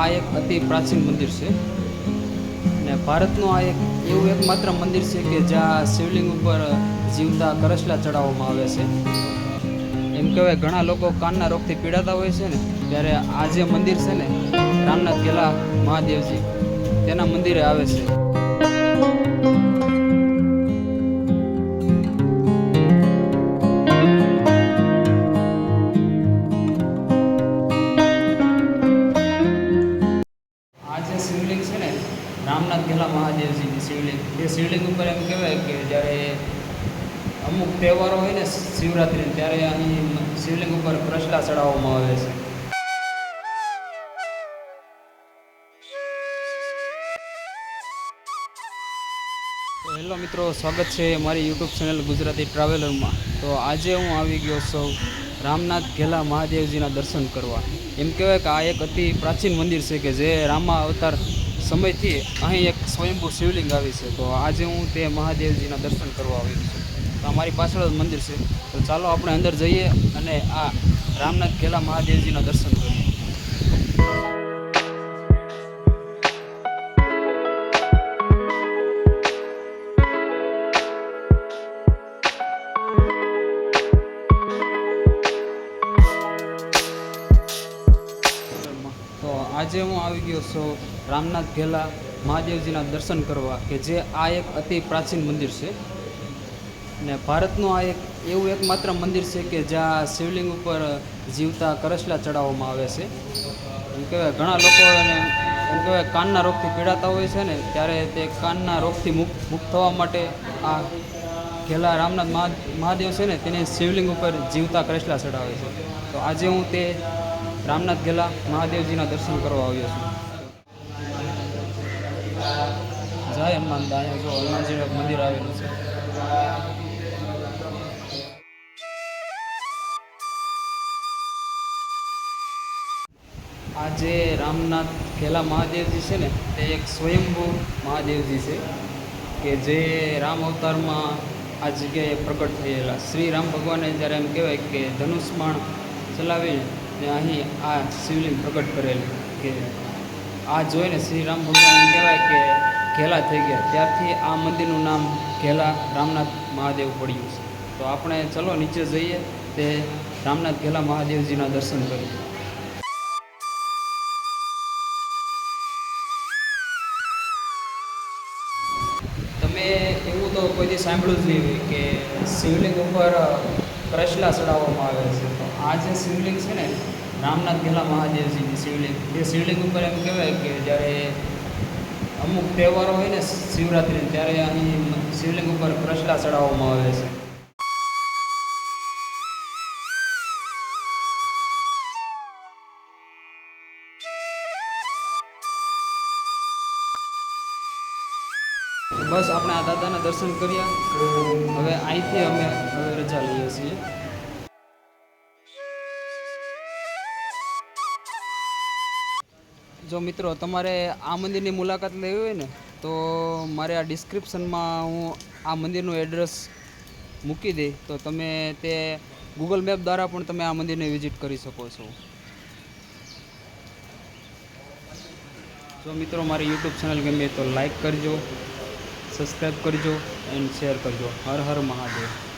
આ એક અતિ પ્રાચીન મંદિર છે. ને ભારતનું આ એક એવું એકમાત્ર મંદિર છે કે જ્યાં શિવલિંગ ઉપર જીવતા કરસલા ચડાવવામાં આવે છે. એમ કહેવાય ઘણા લોકો કાનના રોગથી પીડાતા હોય છે ને, ત્યારે આ જે મંદિર છે ને, રામનાથ કેલા મહાદેવજી, તેના મંદિરે આવે છે. શિવલિંગ. એ શિવલિંગ ઉપર એમ કહેવાય કે જ્યારે અમુક તહેવારો હોય ને શિવરાત્રિ, ત્યારે અહીં શિવલિંગ ઉપર પ્રસલા ચડાવવામાં આવે છે. હેલો મિત્રો, સ્વાગત છે મારી યુટ્યુબ ચેનલ ગુજરાતી ટ્રાવેલરમાં તો આજે હું આવી ગયો છું રામનાથ ઘેલા મહાદેવજીના દર્શન કરવા. એમ કહેવાય કે આ એક અતિ પ્રાચીન મંદિર છે કે જે રામા અવતાર સમયથી અહીં એક સ્વયંભૂ શિવલિંગ આવી છે. તો આજે હું તે મહાદેવજીના દર્શન કરવા આવ્યો છું. તો અમારી પાછળ જ મંદિર છે. તો ચાલો આપણે અંદર જઈએ અને આ રામનાથ ઘેલા મહાદેવજીના દર્શન કરીએ. આજે હું આવી ગયો છું રામનાથ ઘેલા મહાદેવજીના દર્શન કરવા, કે જે આ એક અતિ પ્રાચીન મંદિર છે. ને ભારતનું આ એક, એવું એકમાત્ર મંદિર છે કે જ્યાં શિવલિંગ ઉપર જીવતા કરસલા ચડાવવામાં આવે છે. એમ કહેવાય, ઘણા લોકો એમ કહેવાય, કાનના રોગથી પીડાતા હોય છે ને, ત્યારે તે કાનના રોગથી મુક્ત મુક્ત થવા માટે આ ઘેલા રામનાથ મહા, મહાદેવ છે ને, તેને શિવલિંગ ઉપર જીવતા કરસલા ચડાવે છે. તો આજે હું તે રામનાથ ગેલા મહાદેવજીના દર્શન કરવા આવ્યો છું. જય હનુમાન અહીંયા જો હનુમાનજીનું મંદિર આવેલું છે. આ જે રામનાથ ઘેલા મહાદેવજી છે ને, તે એક સ્વયંભૂ મહાદેવજી છે, કે જે રામ અવતારમાં આ જગ્યાએ પ્રગટ થયેલા. શ્રી રામ ભગવાને જ્યારે એમ કહેવાય કે ધનુષ્માણ ચલાવીને ને અહીં આ શિવલિંગ પ્રગટ કરેલું કે આ જોઈને શ્રી રામ ભગવાન કહેવાય કે ઘેલા થઈ ગયા. ત્યારથી આ મંદિરનું નામ ઘેલા રામનાથ મહાદેવ પડ્યું છે. તો આપણે ચલો નીચે જઈએ તે રામનાથ ઘેલા મહાદેવજીના દર્શન કરીએ. તમે એવું તો કોઈથી સાંભળ્યું જ નહીં કે શિવલિંગ ઉપર કૃષ્ણા ચડાવવામાં આવે છે. તો આ જે શિવલિંગ છે ને, રામનાથ ગેલા મહાદેવજીની શિવલિંગ. એ શિવલિંગ ઉપર એમ કહેવાય કે જ્યારે અમુક તહેવારો હોય ને શિવરાત્રિ ત્યારે અહીં શિવલિંગ ઉપર કૃષ્ણા ચડાવવામાં આવે છે. બસ આપણે આ દાદાના દર્શન કર્યા. હવે અહીંથી અમે હવે રજા લઈએ છીએ. જો મિત્રો, તમારે આ મંદિરની મુલાકાત લેવી હોય ને, તો મારે આ ડિસ્ક્રિપ્શનમાં હું આ મંદિરનું એડ્રેસ મૂકી દઈ. તો તમે તે ગૂગલ મેપ દ્વારા પણ તમે આ મંદિરને વિઝિટ કરી શકો છો. જો મિત્રો, મારી યુટ્યુબ ચેનલ ગમે તો લાઈક કરજો. સબસ્ક્રાઈબ કરજો એન્ડ શેર કરજો. હર હર મહાદેવ.